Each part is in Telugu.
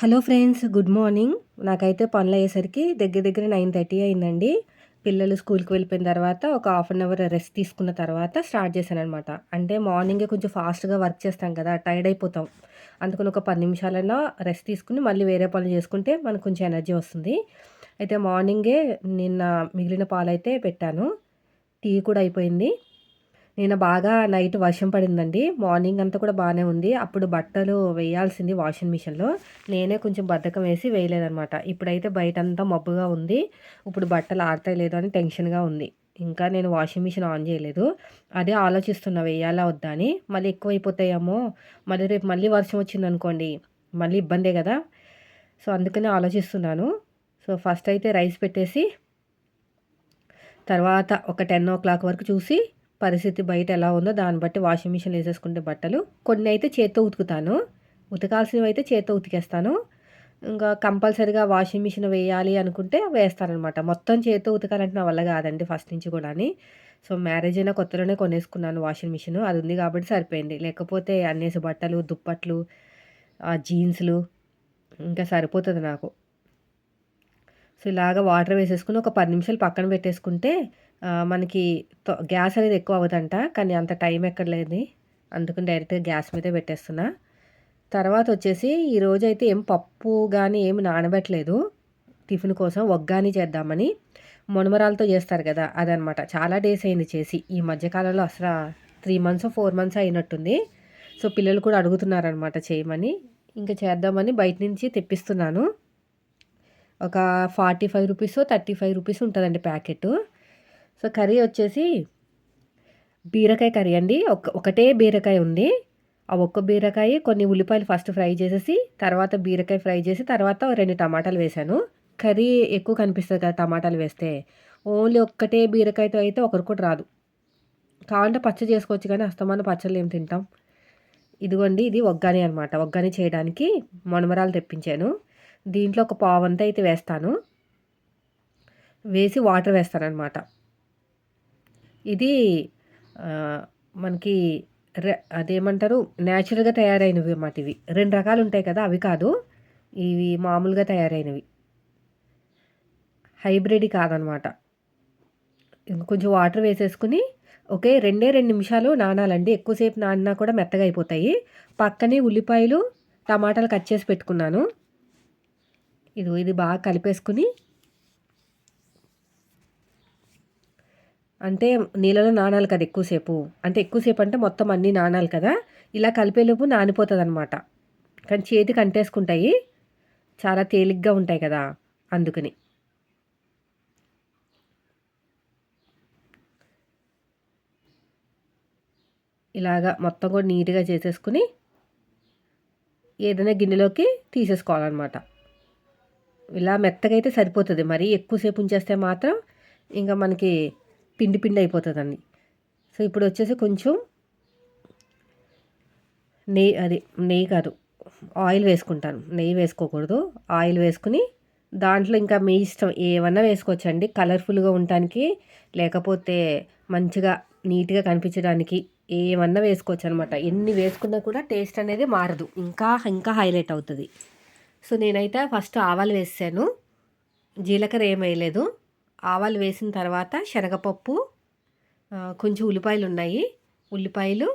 Hello friends good morning. నాకైతే పనులు అయ్యేసరికి దగ్గర దగ్గర నైన్ థర్టీ అయిందండి. పిల్లలు స్కూల్కి వెళ్ళిపోయిన తర్వాత ఒక హాఫ్ అన్ అవర్ రెస్ట్ తీసుకున్న తర్వాత స్టార్ట్ చేశాను అనమాట అంటే మార్నింగే కొంచెం ఫాస్ట్గా వర్క్ చేస్తాం కదా టైర్డ్ అయిపోతాం. అందుకని ఒక పది నిమిషాలైనా రెస్ట్ తీసుకుని మళ్ళీ వేరే పనులు చేసుకుంటే మనకు కొంచెం ఎనర్జీ వస్తుంది. అయితే మార్నింగే నిన్న మిగిలిన పాలు అయితే పెట్టాను. టీ కూడా అయిపోయింది. నేను బాగా నైట్ వర్షం పడిందండి. మార్నింగ్ అంతా కూడా బాగానే ఉంది. అప్పుడు బట్టలు వేయాల్సింది వాషింగ్ మిషన్లో. నేనే కొంచెం బద్ధకం వేసి వేయలేదనమాట ఇప్పుడైతే బయట అంతా మబ్బుగా ఉంది. ఇప్పుడు బట్టలు ఆడతాయి లేదో అని టెన్షన్గా ఉంది. ఇంకా నేను వాషింగ్ మిషన్ ఆన్ చేయలేదు. అదే ఆలోచిస్తున్నా వేయాలా వద్దా అని. మళ్ళీ ఎక్కువ అయిపోతాయేమో మళ్ళీ రేపు మళ్ళీ వర్షం వచ్చింది అనుకోండి మళ్ళీ ఇబ్బందే కదా. సో అందుకనే ఆలోచిస్తున్నాను. సో ఫస్ట్ అయితే రైస్ పెట్టేసి తర్వాత ఒక టెన్ ఓ క్లాక్ వరకు చూసి పరిస్థితి బయట ఎలా ఉందో దాన్ని బట్టి వాషింగ్ మిషన్ వేసేసుకుంటే బట్టలు. కొన్ని అయితే చేత్తో ఉతుకుతాను. ఉతకాల్సినవి అయితే చేత్తో ఉతికేస్తాను. ఇంకా కంపల్సరీగా వాషింగ్ మిషన్ వేయాలి అనుకుంటే వేస్తానమాట మొత్తం చేత్తో ఉతకాలంటే నా వల్ల కాదండి ఫస్ట్ నుంచి కూడా సో మ్యారేజ్ అయినా కొత్తలోనే కొనేసుకున్నాను వాషింగ్ మిషన్. అది ఉంది కాబట్టి సరిపోయింది. లేకపోతే అన్నేసి బట్టలు దుప్పట్లు జీన్స్లు ఇంకా సరిపోతుంది నాకు. సో ఇలాగ వాటర్ వేసేసుకుని ఒక పది నిమిషాలు పక్కన పెట్టేసుకుంటే మనకి గ్యాస్ అనేది ఎక్కువ అవ్వదంట కానీ అంత టైం ఎక్కడ లేదు అందుకని డైరెక్ట్గా గ్యాస్ మీదే పెట్టేస్తున్నా. తర్వాత వచ్చేసి ఈరోజు అయితే ఏం పప్పు కానీ ఏమి నానబెట్టలేదు. టిఫిన్ కోసం ఒగ్గాని చేద్దామని. మునమరాలతో చేస్తారు కదా అదనమాట. చాలా డేస్ అయింది చేసి. ఈ మధ్యకాలంలో అసలు త్రీ మంత్స్ ఫోర్ మంత్స్ అయినట్టుంది. సో పిల్లలు కూడా అడుగుతున్నారనమాట చేయమని. ఇంకా చేద్దామని బయట నుంచి తెప్పిస్తున్నాను. ఒక forty five rupees thirty five rupees ఉంటుందండి ప్యాకెట్. సో కర్రీ వచ్చేసి బీరకాయ కర్రీ అండి. ఒక ఒకటే బీరకాయ ఉంది. ఆ ఒక్క బీరకాయ కొన్ని ఉల్లిపాయలు ఫస్ట్ ఫ్రై చేసేసి తర్వాత బీరకాయ ఫ్రై చేసి తర్వాత రెండు టమాటాలు వేశాను కర్రీ ఎక్కువ కనిపిస్తుంది కదా టమాటాలు వేస్తే. ఓన్లీ ఒక్కటే బీరకాయతో అయితే ఒకరు కూడా రాదు. కావాలంటే పచ్చ చేసుకోవచ్చు కానీ అస్తమాన పచ్చళ్ళు ఏం తింటాం. ఇదిగోండి ఇది ఒగ్గాని అనమాట ఒగ్గాని చేయడానికి మొనమరాలు తెప్పించాను. దీంట్లో ఒక పావంతా అయితే వేస్తాను. వేసి వాటర్ వేస్తాను అనమాట ఇది మనకి అదేమంటారు? న్యాచురల్గా తయారైనవి అన్నమాట ఇవి. రెండు రకాలు ఉంటాయి కదా అవి కాదు. ఇవి మామూలుగా తయారైనవి. హైబ్రిడ్ కాదనమాట కొంచెం వాటర్ వేసేసుకుని ఓకే రెండే రెండు నిమిషాలు నానాలండి. ఎక్కువసేపు నానినా కూడా మెత్తగా అయిపోతాయి. పక్కనే ఉల్లిపాయలు టమాటాలు కట్ చేసి పెట్టుకున్నాను. ఇది ఇది బాగా కలిపేసుకుని అంటే నీళ్ళలో నానాలి కదా ఎక్కువసేపు. అంటే ఎక్కువసేపు అంటే మొత్తం అన్నీ నానాలి కదా. ఇలా కలిపేలోపు నానిపోతుంది అనమాట కానీ చేతికి అంటేసుకుంటాయి చాలా తేలిగ్గా ఉంటాయి కదా అందుకని. ఇలాగా మొత్తం కూడా నీట్గా చేసేసుకుని ఏదైనా గిన్నెలోకి తీసేసుకోవాలన్నమాట. ఇలా మెత్తగా అయితే సరిపోతుంది. మరీ ఎక్కువసేపు ఉంచేస్తే మాత్రం ఇంకా మనకి పిండి పిండి అయిపోతుందండి. సో ఇప్పుడు వచ్చేసి కొంచెం నెయ్యి అది నెయ్యి కాదు ఆయిల్ వేసుకుంటాను. నెయ్యి వేసుకోకూడదు. ఆయిల్ వేసుకుని దాంట్లో ఇంకా మీ ఇష్టం ఏమన్నా వేసుకోవచ్చండి. కలర్ఫుల్గా ఉండటానికి లేకపోతే మంచిగా నీట్గా కనిపించడానికి ఏమన్నా వేసుకోవచ్చు అనమాట ఎన్ని వేసుకున్నా కూడా టేస్ట్ అనేది మారదు. ఇంకా ఇంకా హైలైట్ అవుతుంది. సో నేనైతే ఫస్ట్ ఆవాలు వేసాను. జీలకర్ర ఏం వేయలేదు. ఆవాలు వేసిన తర్వాత శనగపప్పు కొంచెం ఉల్లిపాయలు ఉన్నాయి ఉల్లిపాయలు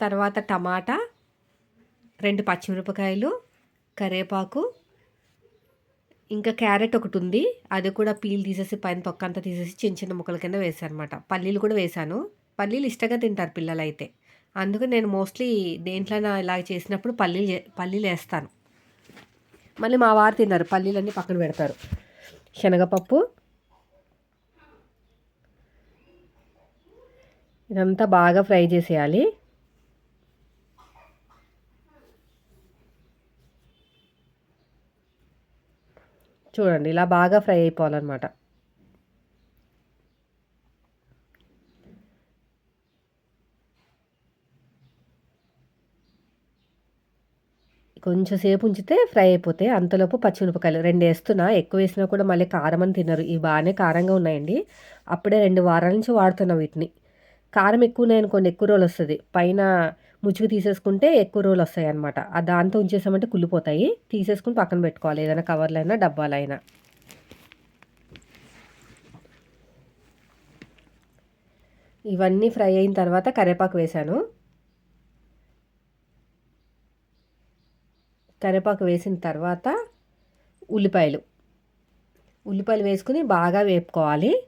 తర్వాత టమాటా రెండు పచ్చిమిరపకాయలు కరివేపాకు ఇంకా క్యారెట్ ఒకటి ఉంది. అది కూడా పీల్ తీసేసి పైన తొక్కంతా తీసేసి చిన్న చిన్న ముక్కల కింద వేసాను అనమాట పల్లీలు కూడా వేసాను పల్లీలు ఇష్టంగా తింటారు పిల్లలు అయితే అందుకు నేను మోస్ట్లీ దేంట్లో ఇలా చేసినప్పుడు పల్లీలు పల్లీలు వేస్తాను. మళ్ళీ మా వారు తిన్నారు. పల్లీలన్నీ పక్కన పెడతారు. శనగపప్పు ఇదంతా బాగా ఫ్రై చేసేయాలి. చూడండి ఇలా బాగా ఫ్రై అయిపోవాలన్నమాట. కొంచెం సేపు ఉంచితే ఫ్రై అయిపోతాయి. అంతలోపు పచ్చిమిరపకాయలు రెండు వేస్తున్నా. ఎక్కువ వేసినా కూడా మళ్ళీ కారం అని తినరు. ఇవి బాగానే కారంగా ఉన్నాయండి. అప్పుడే రెండు వారాల నుంచి వాడుతున్నా వీటిని. కారం ఎక్కువనే అనుకోండి ఎక్కువ రోజులు వస్తుంది. పైన ముచ్చుకు తీసేసుకుంటే ఎక్కువ రోజులు వస్తాయి అనమాట ఆ దాంతో ఉంచేసామంటే కుళ్ళిపోతాయి. తీసేసుకుని పక్కన పెట్టుకోవాలి. ఏదైనా కవర్లైనా డబ్బాలైనా. ఇవన్నీ ఫ్రై అయిన తర్వాత కరివేపాకు వేశాను. కరివేపాకు వేసిన తర్వాత ఉల్లిపాయలు. ఉల్లిపాయలు వేసుకుని బాగా వేపుకోవాలి.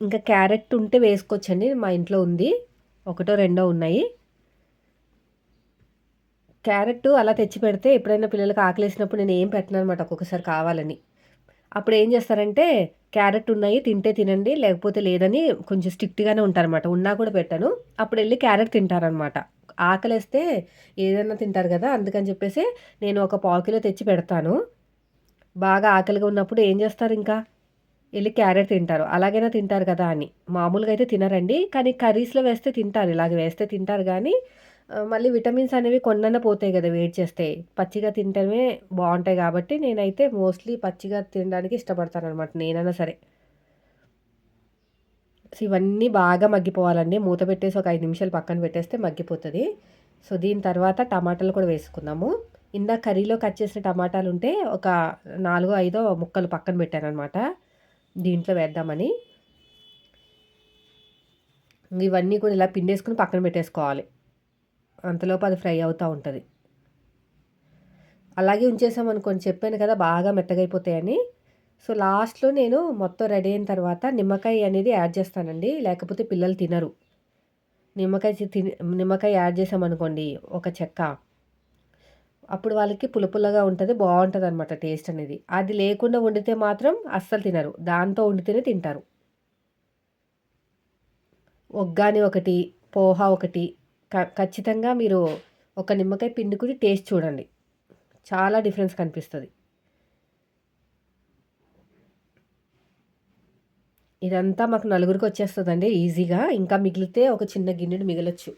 ఇంకా క్యారెట్ ఉంటే వేసుకోవచ్చండి. మా ఇంట్లో ఉంది. ఒకటో రెండో ఉన్నాయి. క్యారెట్ అలా తెచ్చి పెడితే ఎప్పుడైనా పిల్లలకి ఆకలేసినప్పుడు నేను ఏం పెట్టను అనమాట. ఒక్కొక్కసారి కావాలని. అప్పుడు ఏం చేస్తారంటే క్యారెట్ ఉన్నాయి తింటే తినండి లేకపోతే లేదని కొంచెం స్ట్రిక్ట్గానే ఉంటారనమాట ఉన్నా కూడా పెట్టాను. అప్పుడు వెళ్ళి క్యారెట్ తింటారనమాట ఆకలేస్తే ఏదైనా తింటారు కదా అందుకని చెప్పేసి నేను ఒక పావు కిలో తెచ్చి పెడతాను. బాగా ఆకలిగా ఉన్నప్పుడు ఏం చేస్తారు ఇంకా? వెళ్ళి క్యారెట్ తింటారు. అలాగైనా తింటారు కదా అని. మామూలుగా అయితే తినరండి. కానీ కర్రీస్లో వేస్తే తింటారు. ఇలాగ వేస్తే తింటారు కానీ మళ్ళీ విటమిన్స్ అనేవి కొన్నన్న పోతాయి కదా వేడి చేస్తే. పచ్చిగా తింటమే బాగుంటాయి కాబట్టి నేనైతే మోస్ట్లీ పచ్చిగా తినడానికి ఇష్టపడతాను అనమాట నేనైనా సరే. సో ఇవన్నీ బాగా మగ్గిపోవాలండి. మూత పెట్టేసి ఒక ఐదు నిమిషాలు పక్కన పెట్టేస్తే మగ్గిపోతుంది. సో దీని తర్వాత టమాటాలు కూడా వేసుకుందాము. ఇందాక కర్రీలో కట్ చేసిన టమాటాలు ఉంటే ఒక నాలుగో ఐదో ముక్కలు పక్కన పెట్టాను అనమాట దీంట్లో వేద్దామని. ఇవన్నీ కూడా ఇలా పిండేసుకుని పక్కన పెట్టేసుకోవాలి. అంతలోపు అది ఫ్రై అవుతూ ఉంటుంది. అలాగే ఉంచేసామనుకోని చెప్పాను కదా బాగా మెత్తగైపోతాయని. సో లాస్ట్లో నేను మొత్తం రెడీ అయిన తర్వాత నిమ్మకాయ అనేది యాడ్ చేస్తానండి లేకపోతే పిల్లలు తినరు. నిమ్మకాయ తిని నిమ్మకాయ యాడ్ చేసామనుకోండి ఒక చెక్క. అప్పుడు వాళ్ళకి పులుపుల్లగా ఉంటుంది బాగుంటుంది అనమాట టేస్ట్ అనేది. అది లేకుండా వండితే మాత్రం అస్సలు తినరు. దాంతో వండితేనే తింటారు. ఒగ్గాని ఒకటి పోహా ఒకటి ఖచ్చితంగా మీరు ఒక నిమ్మకాయ పిండుకుని టేస్ట్ చూడండి. చాలా డిఫరెన్స్ కనిపిస్తుంది. ఇదంతా మాకు నలుగురికి వచ్చేస్తుందండి ఈజీగా. ఇంకా మిగిలితే ఒక చిన్న గిన్నెడు మిగలొచ్చు.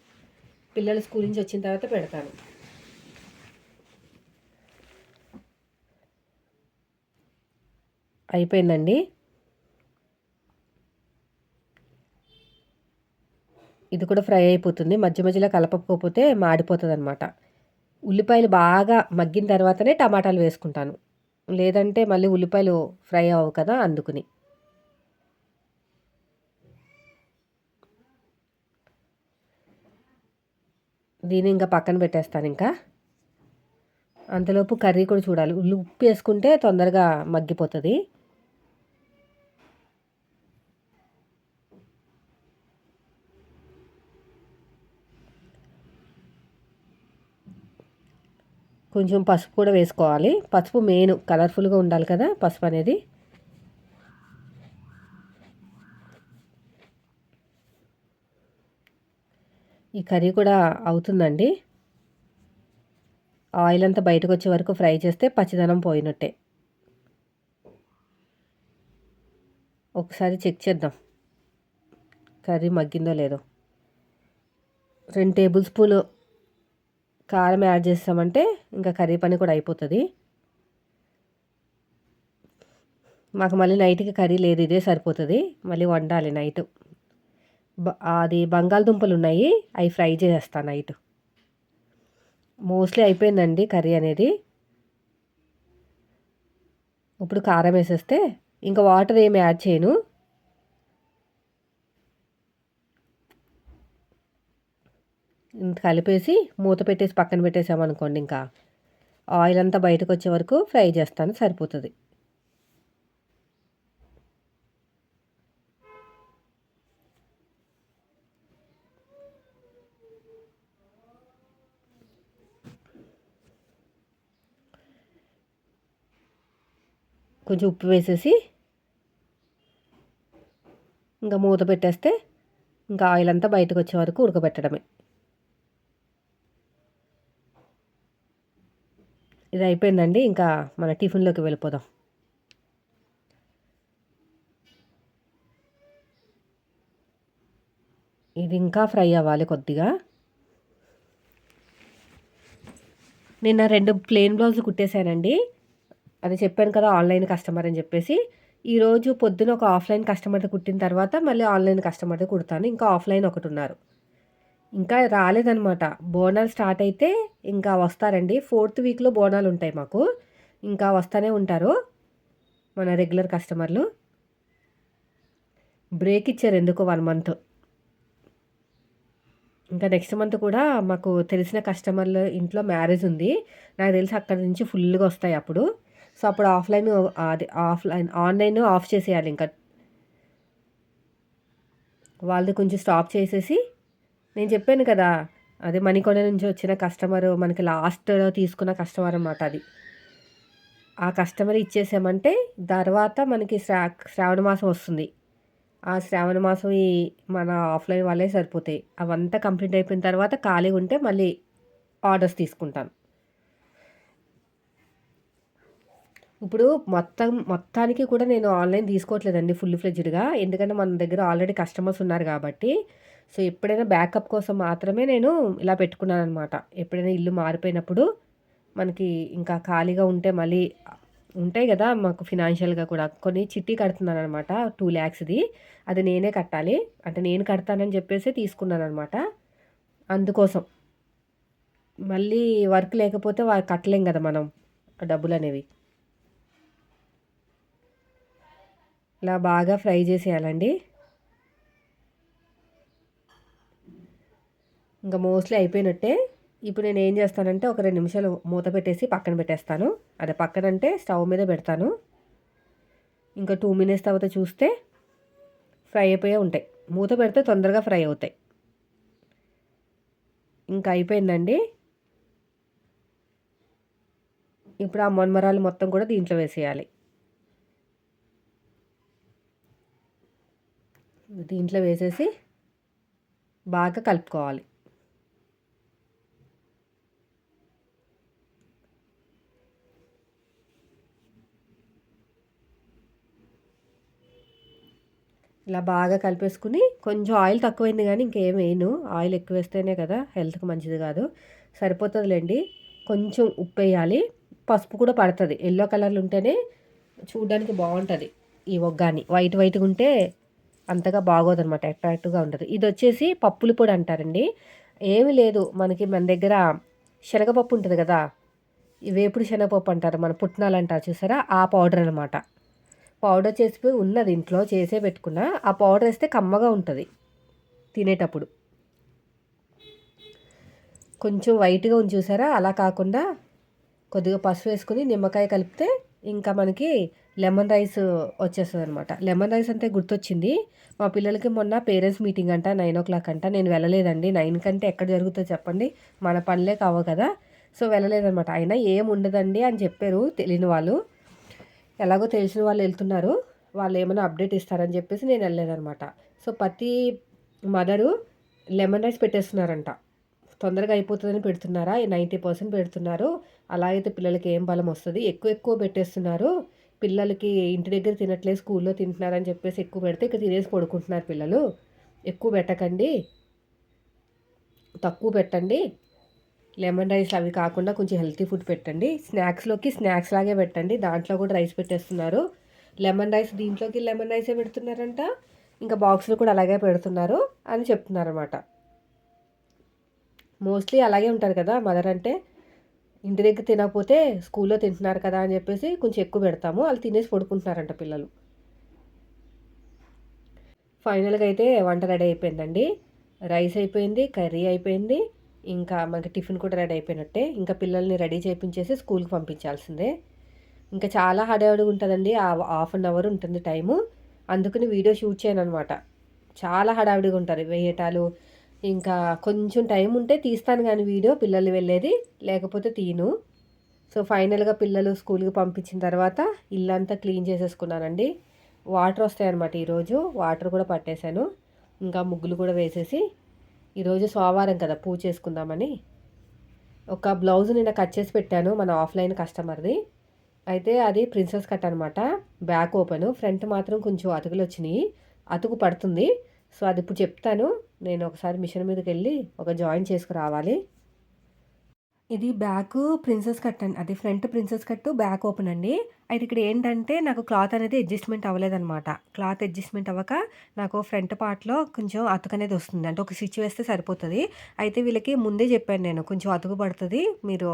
పిల్లలు స్కూల్ నుంచి వచ్చిన తర్వాత పెడతాను. అయిపోయిందండి. ఇది కూడా ఫ్రై అయిపోతుంది. మధ్య మధ్యలో కలపకపోతే మాడిపోతుంది అనమాట ఉల్లిపాయలు బాగా మగ్గిన తర్వాతనే టమాటాలు వేసుకుంటాను. లేదంటే మళ్ళీ ఉల్లిపాయలు ఫ్రై అవ్వవు కదా అందుకుని. దీన్ని ఇంకా పక్కన పెట్టేస్తాను ఇంకా. అంతలోపు కర్రీ కూడా చూడాలి. ఉల్లి ఉప్పు వేసుకుంటే తొందరగా మగ్గిపోతుంది. కొంచెం పసుపు కూడా వేసుకోవాలి. పసుపు మెయిన్ కలర్ఫుల్గా ఉండాలి కదా పసుపు అనేది. ఈ కర్రీ కూడా అవుతుందండి. ఆయిల్ అంతా బయటకు వచ్చే వరకు ఫ్రై చేస్తే పచ్చిదనం పోయినట్టే. ఒకసారి చెక్ చేద్దాం. కర్రీ మగ్గిందో లేదో. రెండు టేబుల్ స్పూన్ కారం యాడ్ చేస్తామంటే ఇంకా కర్రీ పని కూడా అయిపోతుంది. మాకు మళ్ళీ నైట్కి కర్రీ లేదు ఇదే సరిపోతుంది. మళ్ళీ వండాలి నైట్. అది బంగాళదుంపలు ఉన్నాయి అవి ఫ్రై చేసేస్తాను నైట్. మోస్ట్లీ అయిపోయిందండి కర్రీ అనేది. ఇప్పుడు కారం వేసేస్తే ఇంకా వాటర్ ఏమి యాడ్ చేయను. కలిపేసి మూత పెట్టేసి పక్కన పెట్టేసామనుకోండి ఇంకా. ఆయిల్ అంతా బయటకు వచ్చే వరకు ఫ్రై చేస్తాను సరిపోతుంది. కొంచెం ఉప్పు వేసేసి ఇంకా మూత పెట్టేస్తే ఇంకా ఆయిల్ అంతా బయటకు వచ్చే వరకు ఉడకబెట్టడమే. ఇది అయిపోయిందండి. ఇంకా మన టిఫిన్లోకి వెళ్ళిపోదాం. ఇది ఇంకా ఫ్రై అవ్వాలి కొద్దిగా. నిన్న రెండు ప్లెయిన్ బ్లౌజులు కుట్టేశానండి. అది చెప్పాను కదా ఆన్లైన్ కస్టమర్ అని చెప్పేసి. ఈరోజు పొద్దున ఒక ఆఫ్లైన్ కస్టమర్తో కుట్టిన తర్వాత మళ్ళీ ఆన్లైన్ కస్టమర్తో కుడతాను. ఇంకా ఆఫ్లైన్ ఒకటి ఉన్నారు. ఇంకా రాలేదనమాట బోనాలు స్టార్ట్ అయితే ఇంకా వస్తారండి. ఫోర్త్ వీక్లో బోనాలు ఉంటాయి మాకు. ఇంకా వస్తూనే ఉంటారు మన రెగ్యులర్ కస్టమర్లు. బ్రేక్ ఇచ్చారు ఎందుకు వన్ మంత్. ఇంకా నెక్స్ట్ మంత్ కూడా మాకు తెలిసిన కస్టమర్లు ఇంట్లో మ్యారేజ్ ఉంది. నాకు తెలిసి అక్కడి నుంచి ఫుల్గా వస్తాయి అప్పుడు. సో అప్పుడు ఆఫ్లైన్ అది ఆఫ్లైన్ ఆన్లైన్ ఆఫ్ చేసేయాలి ఇంకా. వాళ్ళది కొంచెం స్టాప్ చేసేసి నేను చెప్పాను కదా అదే మణికొండ నుంచి వచ్చిన కస్టమర్ మనకి లాస్ట్లో తీసుకున్న కస్టమర్ అన్నమాట అది. ఆ కస్టమర్ ఇచ్చేసామంటే తర్వాత మనకి శ్రా శ్రావణ మాసం వస్తుంది. ఆ శ్రావణ మాసం ఈ మన ఆఫ్లైన్ వాళ్ళే సరిపోతాయి. అవంతా కంప్లీట్ అయిపోయిన తర్వాత ఖాళీగా ఉంటే మళ్ళీ ఆర్డర్స్ తీసుకుంటాను. ఇప్పుడు మొత్తం మొత్తానికి కూడా నేను ఆన్లైన్ తీసుకోవట్లేదండి ఫుల్ ఫ్లెడ్జ్డ్గా ఎందుకంటే మన దగ్గర ఆల్రెడీ కస్టమర్స్ ఉన్నారు కాబట్టి సో ఎప్పుడైనా బ్యాకప్ కోసం మాత్రమే నేను ఇలా పెట్టుకున్నాను అనమాట ఎప్పుడైనా ఇల్లు మారిపోయినప్పుడు మనకి ఇంకా ఖాళీగా ఉంటే మళ్ళీ ఉంటాయి కదా మాకు ఫినాన్షియల్గా కూడా. కొన్ని చిట్టి కడుతున్నాను అనమాట టూ ల్యాక్స్ది. అది నేనే కట్టాలి. అంటే నేను కడతానని చెప్పేసి తీసుకున్నాను అనమాట అందుకోసం. మళ్ళీ వర్క్ లేకపోతే వారు కట్టలేం కదా మనం డబ్బులు అనేవి ఇలా బాగా ఫ్రై చేసేయాలండి. ఇంకా మోస్ట్లీ అయిపోయినట్టే. ఇప్పుడు నేను ఏం చేస్తానంటే ఒక రెండు నిమిషాలు మూత పెట్టేసి పక్కన పెట్టేస్తాను. అదే పక్కన అంటే స్టవ్ మీద పెడతాను. ఇంకా టూ మినిట్స్ తర్వాత చూస్తే ఫ్రై అయిపోయే ఉంటాయి. మూత పెడితే తొందరగా ఫ్రై అవుతాయి. ఇంకా అయిపోయిందండి. ఇప్పుడు ఆ మొన్మరాలు మొత్తం కూడా దీంట్లో వేసేయాలి. దీంట్లో వేసేసి బాగా కలుపుకోవాలి. ఇలా బాగా కలిపేసుకుని కొంచెం ఆయిల్ తక్కువైంది కానీ ఇంకేం వేయను. ఆయిల్ ఎక్కువ వేస్తేనే కదా హెల్త్కి మంచిది కాదు. సరిపోతుందిలేండి. కొంచెం ఉప్పు వేయాలి. పసుపు కూడా పడుతుంది. ఎల్లో కలర్లు ఉంటేనే చూడడానికి బాగుంటుంది ఈ ఒగ్గాని. వైట్ వైట్గా ఉంటే అంతగా బాగోదనమాట అట్రాక్టివ్గా ఉంటుంది ఇది వచ్చేసి పప్పుల పొడి అంటారండి. ఏమి లేదు. మనకి మన దగ్గర శనగపప్పు ఉంటుంది కదా వేపుడు శనగపప్పు అంటారు. మన పుట్నాలు అంటారు చూసారా? ఆ పౌడర్ అనమాట పౌడర్ చేసిపోయి ఉన్నది ఇంట్లో చేసే పెట్టుకున్న ఆ పౌడర్ వేస్తే కమ్మగా ఉంటుంది తినేటప్పుడు. కొంచెం వైట్గా ఉంది చూసారా? అలా కాకుండా కొద్దిగా పసుపు వేసుకుని నిమ్మకాయ కలిపితే ఇంకా మనకి లెమన్ రైస్ వచ్చేస్తుంది అనమాట లెమన్ రైస్ అంటే గుర్తొచ్చింది. మా పిల్లలకి మొన్న పేరెంట్స్ మీటింగ్ అంట నైన్ ఓ క్లాక్ అంట. నేను వెళ్ళలేదండి. నైన్ కంటే ఎక్కడ జరుగుతుందో చెప్పండి. మన పనులే కావు కదా. సో వెళ్ళలేదనమాట అయినా ఏం ఉండదండి అని చెప్పారు తెలియని వాళ్ళు. ఎలాగో తెలిసిన వాళ్ళు వెళ్తున్నారు. వాళ్ళు ఏమైనా అప్డేట్ ఇస్తారని చెప్పేసి నేను వెళ్ళలేదనమాట సో ప్రతి మదరు లెమన్ రైస్ పెట్టేస్తున్నారంట. తొందరగా అయిపోతుందని పెడుతున్నారా? నైంటీ పర్సెంట్ పెడుతున్నారు. అలా అయితే పిల్లలకి ఏం బలం వస్తుంది? ఎక్కువ ఎక్కువ పెట్టేస్తున్నారు. పిల్లలకి ఇంటి దగ్గర తినట్లేదు స్కూల్లో తింటున్నారని చెప్పేసి ఎక్కువ పెడితే ఇక్కడ తినేసి పడుకుంటున్నారు పిల్లలు. ఎక్కువ పెట్టకండి. తక్కువ పెట్టండి. లెమన్ రైస్ అవి కాకుండా కొంచెం హెల్తీ ఫుడ్ పెట్టండి. స్నాక్స్లోకి స్నాక్స్ లాగే పెట్టండి. దాంట్లో కూడా రైస్ పెట్టేస్తున్నారు. లెమన్ రైస్ దీంట్లోకి లెమన్ రైసే పెడుతున్నారంట. ఇంకా బాక్స్లో కూడా అలాగే పెడుతున్నారు అని చెప్తున్నారన్నమాట. మోస్ట్లీ అలాగే ఉంటారు కదా మదర్ అంటే. ఇంటి దగ్గర తినకపోతే స్కూల్లో తింటున్నారు కదా అని చెప్పేసి కొంచెం ఎక్కువ పెడతాము. వాళ్ళు తినేసి పడుకుంటున్నారంట పిల్లలు. ఫైనల్గా అయితే వంట రెడీ అయిపోయిందండి. రైస్ అయిపోయింది కర్రీ అయిపోయింది. ఇంకా మనకి టిఫిన్ కూడా రెడీ అయిపోయినట్టే. ఇంకా పిల్లల్ని రెడీ చేయించేసి స్కూల్కి పంపించాల్సిందే. ఇంకా చాలా హడావిడిగా ఉంటుందండి. హాఫ్ అన్ అవర్ ఉంటుంది టైము. అందుకని వీడియో షూట్ చేయను అనమాట చాలా హడావిడిగా ఉంటుంది వేయటాలు. ఇంకా కొంచెం టైం ఉంటే తీస్తాను కానీ వీడియో పిల్లలు వెళ్ళేది లేకపోతే తీను. సో ఫైనల్గా పిల్లలు స్కూల్కి పంపించిన తర్వాత ఇల్లంతా క్లీన్ చేసేసుకున్నానండి. వాటర్ వస్తాయన్నమాట ఈరోజు. వాటర్ కూడా పట్టేశాను. ఇంకా ముగ్గులు కూడా వేసేసి ఈరోజు సోమవారం కదా పూజ చేసుకుందామని. ఒక బ్లౌజ్ నిన్న కట్ చేసి పెట్టాను మన ఆఫ్లైన్ కస్టమర్ది. అయితే అది ప్రిన్సెస్ కట్ అనమాట బ్యాక్ ఓపెన్ ఫ్రంట్ మాత్రం కొంచెం అతుకులు వచ్చినాయి. అతుకు పడుతుంది. సో అది ఇప్పుడు చెప్తాను. నేను ఒకసారి మిషన్ మీదకి వెళ్ళి ఒక జాయిన్ చేసుకురావాలి. ఇది బ్యాకు ప్రిన్సెస్ కట్ అండి అది front princess cut back open అండి. అయితే ఇక్కడ ఏంటంటే నాకు క్లాత్ అనేది అడ్జస్ట్మెంట్ అవ్వలేదనమాట క్లాత్ అడ్జస్ట్మెంట్ అవ్వక నాకు ఫ్రంట్ పార్ట్లో కొంచెం అతుకు అనేది వస్తుంది. అంటే ఒక స్టిచ్ వేస్తే సరిపోతుంది. అయితే వీళ్ళకి ముందే చెప్పాను నేను కొంచెం అతుకు పడుతుంది. మీరు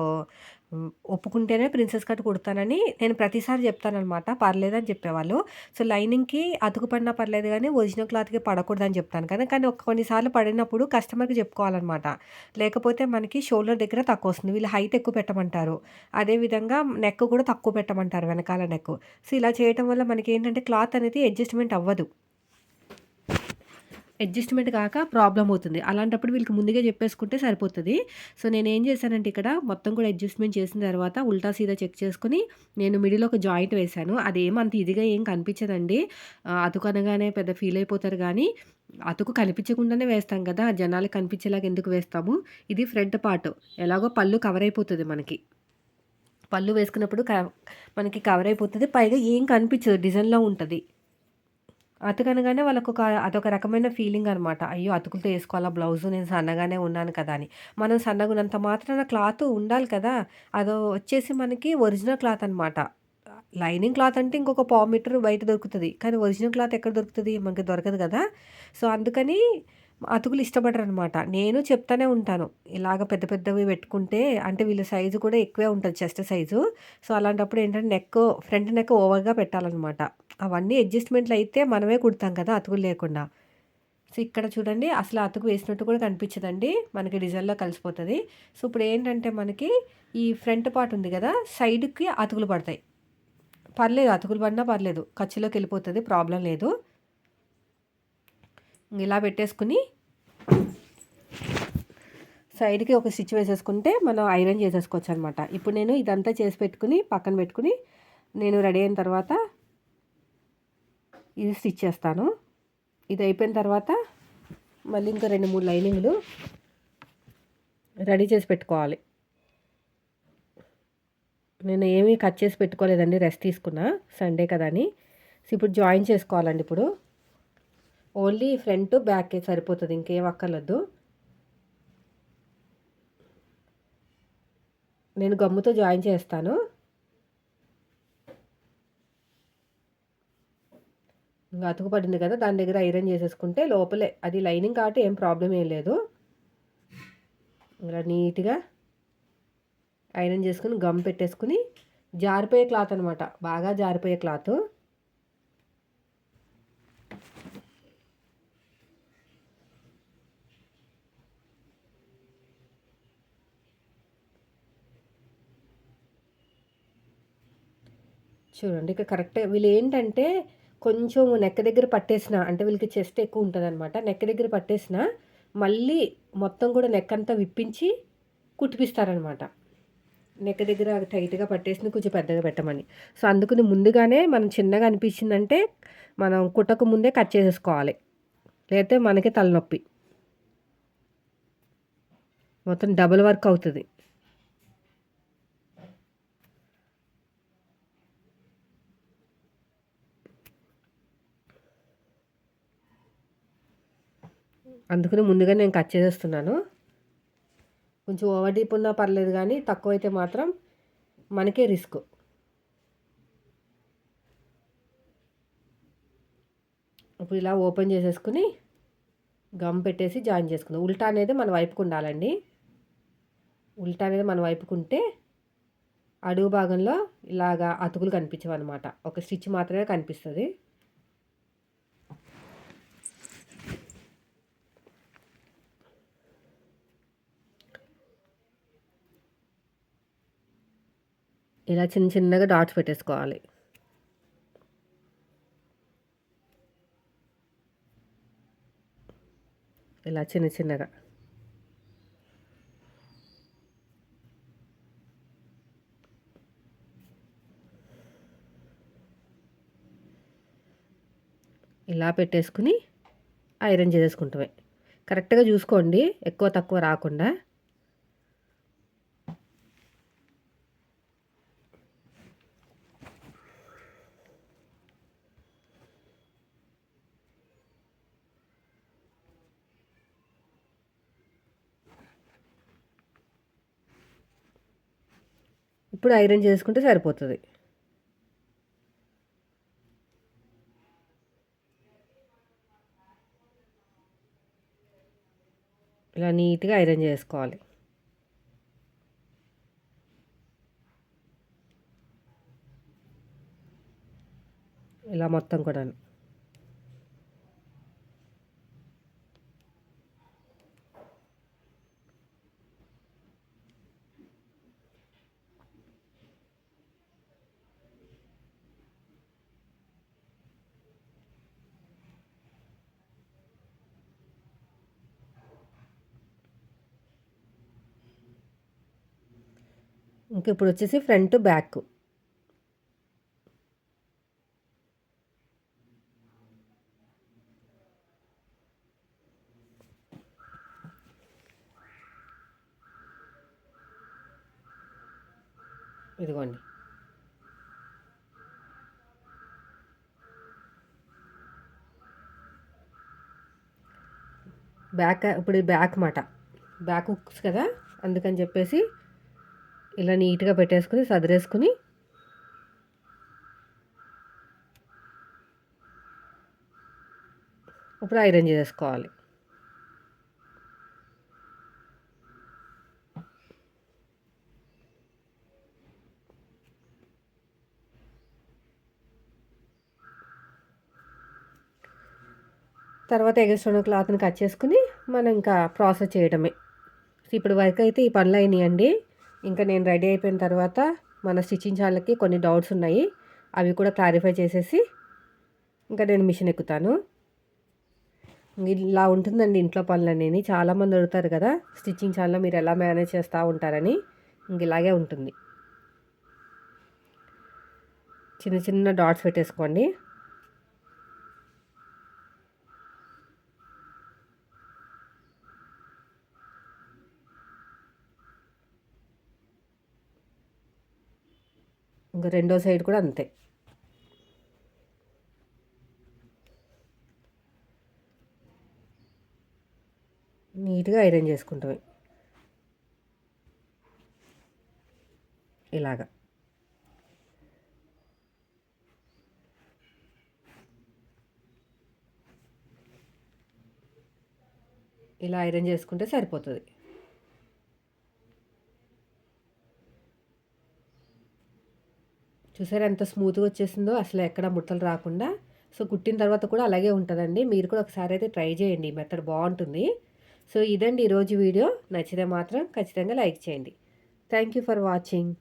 ఒప్పుకుంటేనే ప్రిన్సెస్ కట్ కుడతానని నేను ప్రతిసారి చెప్తానమాట పర్లేదని చెప్పేవాళ్ళు. సో లైనింగ్కి అతుకు పడినా పర్లేదు కానీ ఒరిజినల్ క్లాత్కి పడకూడదని చెప్తాను. కదా కానీ ఒక కొన్నిసార్లు పడినప్పుడు కస్టమర్కి చెప్పుకోవాలన్నమాట. లేకపోతే మనకి షోల్డర్ దగ్గర తక్కువ వస్తుంది. వీళ్ళు హైట్ ఎక్కువ పెట్టమంటారు. అదేవిధంగా నెక్ కూడా తక్కువ పెట్టమంటారు వెనక రకాల నెక్. సో ఇలా చేయటం వల్ల మనకి ఏంటంటే క్లాత్ అనేది అడ్జస్ట్మెంట్ అవ్వదు. అడ్జస్ట్మెంట్ కాక ప్రాబ్లం అవుతుంది. అలాంటప్పుడు వీళ్ళకి ముందుగా చెప్పేసుకుంటే సరిపోతుంది. సో నేను ఏం చేశానంటే ఇక్కడ మొత్తం కూడా అడ్జస్ట్మెంట్ చేసిన తర్వాత ఉల్టా సీదా చెక్ చేసుకుని నేను మిడిల్ ఒక జాయింట్ వేశాను. అది ఏం అంత ఇదిగా ఏం కనిపించదండి. అతుకనగానే అతుకు అనగానే పెద్ద ఫీల్ అయిపోతారు కానీ అతుకు కనిపించకుండానే వేస్తాం కదా. జనాలు కనిపించేలాగా ఎందుకు వేస్తాము? ఇది ఫ్రంట్ పార్ట్ ఎలాగో పళ్ళు కవర్ అయిపోతుంది మనకి. పళ్ళు వేసుకున్నప్పుడు క మనకి కవర్ అయిపోతుంది. పైగా ఏం కనిపించదు. డిజైన్లో ఉంటుంది. అతకనగానే వాళ్ళకు ఒక అదొక రకమైన ఫీలింగ్ అనమాట అయ్యో అతుకులతో వేసుకోవాలా? బ్లౌజ్ నేను సన్నగానే ఉన్నాను కదా అని. మనం సన్నగా ఉన్నంత మాత్రాన క్లాత్ ఉండాలి కదా? అదో వచ్చేసి మనకి ఒరిజినల్ క్లాత్ అనమాట లైనింగ్ క్లాత్ అంటే ఇంకొక పావు మీటర్ బయట దొరుకుతుంది. కానీ ఒరిజినల్ క్లాత్ ఎక్కడ దొరుకుతుంది? మనకి దొరకదు కదా? సో అందుకని అతుకులు ఇష్టపడరు అనమాట నేను చెప్తానే ఉంటాను. ఇలాగ పెద్ద పెద్దవి పెట్టుకుంటే అంటే వీళ్ళ సైజు కూడా ఎక్కువే ఉంటుంది చెస్ట్ సైజు. సో అలాంటప్పుడు ఏంటంటే నెక్ ఫ్రంట్ నెక్ ఓవర్గా పెట్టాలన్నమాట అవన్నీ అడ్జస్ట్మెంట్లు అయితే మనమే కుడతాం కదా అతుకులు లేకుండా. సో ఇక్కడ చూడండి అసలు అతుకు వేసినట్టు కూడా కనిపించదండి. మనకి డిజైన్లో కలిసిపోతుంది. సో ఇప్పుడు ఏంటంటే మనకి ఈ ఫ్రంట్ పార్ట్ ఉంది కదా సైడ్కి అతుకులు పడతాయి. పర్లేదు అతుకులు పడినా పర్లేదు. ఖర్చులోకి వెళ్ళిపోతుంది ప్రాబ్లం లేదు. ఇలా పెట్టేసుకుని సైడ్కి ఒక స్టిచ్ వేసేసుకుంటే మనం ఐరన్ చేసేసుకోవచ్చు అనమాట ఇప్పుడు నేను ఇదంతా చేసి పెట్టుకుని పక్కన పెట్టుకుని నేను రెడీ అయిన తర్వాత ఇది స్టిచ్ చేస్తాను. ఇది అయిపోయిన తర్వాత మళ్ళీ ఇంకా రెండు మూడు లైనింగ్లు రెడీ చేసి పెట్టుకోవాలి. నేను ఏమీ కట్ చేసి పెట్టుకోలేదండి రెస్ట్ తీసుకున్నా. సండే కదా అని. సో ఇప్పుడు జాయిన్ చేసుకోవాలండి ఇప్పుడు. ఓన్లీ ఫ్రంట్ బ్యాకే సరిపోతుంది ఇంకేం అక్కర్లేదు. నేను గమ్ముతో జాయిన్ చేస్తాను. అతుకు పడింది కదా దాని దగ్గర ఐరన్ చేసేసుకుంటే లోపలే అది లైనింగ్ కాబట్టి ఏం ప్రాబ్లం ఏం లేదు. ఇలా నీట్గా ఐరన్ చేసుకుని గమ్ పెట్టేసుకుని జారిపోయే క్లాత్ అనమాట బాగా జారిపోయే క్లాత్. చూడండి ఇక కరెక్ట్ వీళ్ళు ఏంటంటే కొంచెం నెక్క దగ్గర పట్టేసిన అంటే వీళ్ళకి చెస్ట్ ఎక్కువ ఉంటుంది అనమాట నెక్క దగ్గర పట్టేసిన మళ్ళీ మొత్తం కూడా నెక్ అంతా విప్పించి కుట్టిపిస్తారనమాట నెక్క దగ్గర టైట్గా పట్టేసిన కొంచెం పెద్దగా పెట్టమని. సో అందుకని ముందుగానే మనం చిన్నగా అనిపించిందంటే మనం కుట్టక ముందే కట్ చేసేసుకోవాలి. లేకపోతే మనకి తలనొప్పి. మొత్తం డబుల్ వర్క్ అవుతుంది. అందుకని ముందుగా నేను కట్ చేసేస్తున్నాను. కొంచెం ఓవర్ డీప్ ఉన్నా పర్లేదు కానీ తక్కువ అయితే మాత్రం మనకే రిస్క్ ఇప్పుడు ఇలా ఓపెన్ చేసేసుకుని గమ్ పెట్టేసి జాయిన్ చేసుకుందాం. ఉల్టా అనేది మన వైపుకు ఉండాలండి. ఉల్టా అనేది మన వైపుకు ఉంటే అడుగు భాగంలో ఇలాగా అతుకులు కనిపించవన్నమాట. ఒక స్టిచ్ మాత్రమే కనిపిస్తుంది. ఇలా చిన్న చిన్నగా డాట్స్ పెట్టేసుకోవాలి. ఇలా చిన్న చిన్నగా. ఇలా పెట్టేసుకుని ఐరన్ చేసేసుకుంటామే. కరెక్ట్గా చూసుకోండి ఎక్కువ తక్కువ రాకుండా. ఇప్పుడు ఐరన్ చేసుకుంటే సరిపోతుంది. ఇలా నీట్గా ఐరన్ చేసుకోవాలి. ఇలా మొత్తం కూడా ఇంకా ఇప్పుడు వచ్చేసి ఫ్రంట్ బ్యాక్. ఇదిగోండి. బ్యాక్ ఇప్పుడు బ్యాక్ మాట. బ్యాక్ హుక్స్ కదా అందుకని చెప్పేసి ఇలా నీట్గా పెట్టేసుకుని సదిరేసుకుని ఇప్పుడు ఐరన్ చేసుకోవాలి తర్వాత ఎగస్ట్రోన క్లాత్ని కట్ చేసుకుని మనం ఇంకా ప్రాసెస్ చేయడమే. ఇప్పుడు వరకు అయితే ఈ పనులు అయినాయండి. ఇంకా నేను రెడీ అయిపోయిన తర్వాత మన స్టిచ్చింగ్ ఛానల్కి కొన్ని డౌట్స్ ఉన్నాయి. అవి కూడా క్లారిఫై చేసేసి ఇంకా నేను మిషన్ ఎక్కుతాను. ఇలా ఉంటుందండి ఇంట్లో పనులన్నీ చాలామంది అడుగుతారు కదా స్టిచ్చింగ్ ఛానల్లో మీరు ఎలా మేనేజ్ చేస్తూ ఉంటారని? ఇంక ఇలాగే ఉంటుంది. చిన్న చిన్న డాట్స్ పెట్టేసుకోండి. ఇంకా రెండో సైడ్ కూడా అంతే. నీట్గా ఐరన్ చేసుకుంటాం. ఇలాగా. ఇలా ఐరన్ చేసుకుంటే సరిపోతుంది. చూసారా ఎంత స్మూత్గా వచ్చేసిందో? అసలు ఎక్కడ ముట్టలు రాకుండా. సో కుట్టిన తర్వాత కూడా అలాగే ఉంటుందండి. మీరు కూడా ఒకసారి అయితే ట్రై చేయండి. మెథడ్ బాగుంటుంది. సో ఇదండి ఈరోజు వీడియో. నచ్చితే మాత్రం ఖచ్చితంగా లైక్ చేయండి. Thank you for watching